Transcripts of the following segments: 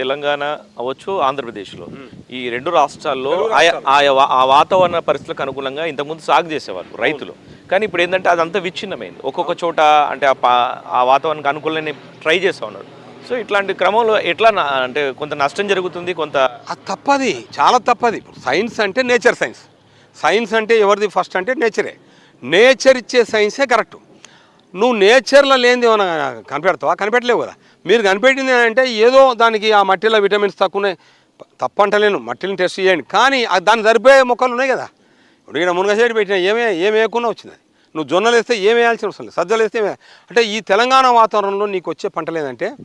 తెలంగాణ అవ్వచ్చు ఆంధ్రప్రదేశ్లో. ఈ రెండు రాష్ట్రాల్లో ఆయా ఆ వాతావరణ పరిస్థితులకు అనుగుణంగా ఇంతకుముందు సాగు చేసేవాళ్ళు రైతులు. కానీ ఇప్పుడు ఏంటంటే అదంతా విచ్ఛిన్నమైంది. ఒక్కొక్క చోట అంటే ఆ వాతావరణానికి అనుకూలంగా ట్రై చేస్తూ ఉన్నారు. సో ఇట్లాంటి క్రమంలో ఎట్లా అంటే కొంత నష్టం జరుగుతుంది కొంత తప్పది. చాలా తప్పది. ఇప్పుడు సైన్స్ అంటే నేచర్ సైన్స్. సైన్స్ అంటే ఎవరిది ఫస్ట్ అంటే నేచరే. నేచర్ ఇచ్చే సైన్సే కరెక్ట్. నువ్వు నేచర్లో లేనిది ఏమైనా కనిపెడతావా? కనిపెట్టలేవు కదా. మీరు కనిపెట్టింది అంటే ఏదో దానికి ఆ మట్టిలో విటమిన్స్ తక్కువ తప్పంటలేను. మట్టిని టెస్ట్ చేయండి. కానీ అది దాన్ని సరిపోయే మొక్కలు ఉన్నాయి కదా. ఇప్పుడు ఇక్కడ మునగ పెట్టిన పెట్టినా ఏమే ఏం వేయకుండా వచ్చింది నువ్వు జొన్నలు వేస్తే ఏం వేయాల్సిన అవసరం లేదు. సజ్జలు వేస్తే అంటే ఈ తెలంగాణ వాతావరణంలో నీకు వచ్చే పంటలు ఏంటంటే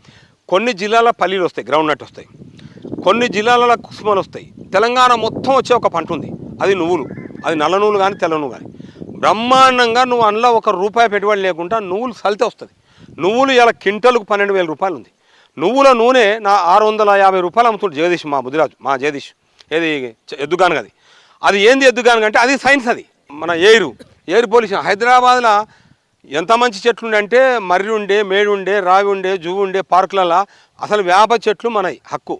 కొన్ని జిల్లాల పల్లీలు వస్తాయి గ్రౌండ్ నట్ వస్తాయి. కొన్ని జిల్లాలలో కుసుమలు వస్తాయి. తెలంగాణ మొత్తం వచ్చే ఒక పంట ఉంది. అది నువ్వులు. అది నల్ల నువ్వులు కానీ తెల్ల నువ్వు కానీ. బ్రహ్మాండంగా నువ్వు అందులో ఒక రూపాయి పెట్టుబడి లేకుండా నువ్వులు సలితే వస్తుంది. నువ్వులు ఇలా క్వింటల్కు పన్నెండు వేల రూపాయలు ఉంది. నువ్వుల నూనె నా ఆరు వందల యాభై రూపాయలు అమ్ముతుంది జగదీష్ మా బుద్ధిరాజు మా జగదీష్. ఏది ఎద్దుగాను అది. అది ఏంది ఎద్దుగాను అంటే అది సైన్స్ అది. మన ఎయిరు ఎయిర్ పొల్యూషన్ హైదరాబాద్లో ఎంత మంచి చెట్లు ఉండే అంటే మర్రి ఉండే మేడి ఉండే రావి ఉండే జువు ఉండే పార్కులలో అసలు వేప చెట్లు మన హక్కు.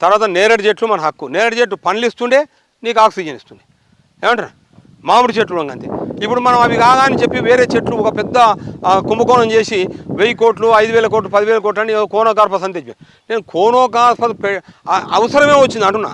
తర్వాత నేరేడు చెట్లు మన హక్కు. నేరేడు చెట్టు పండ్లు ఇస్తుండే నీకు ఆక్సిజన్ ఇస్తుంది ఏమంటారు? మామిడి చెట్లు ఉన్నాయి అంతే. ఇప్పుడు మనం అవి కాదని చెప్పి వేరే చెట్లు ఒక పెద్ద కుంభకోణం చేసి వెయ్యి కోట్లు ఐదు వేల కోట్లు పదివేల కోట్లు అని కోనోకార్పస్ అని తెచ్చి నేను కోనోకార్పస్ అవసరమే వచ్చింది అంటున్నా.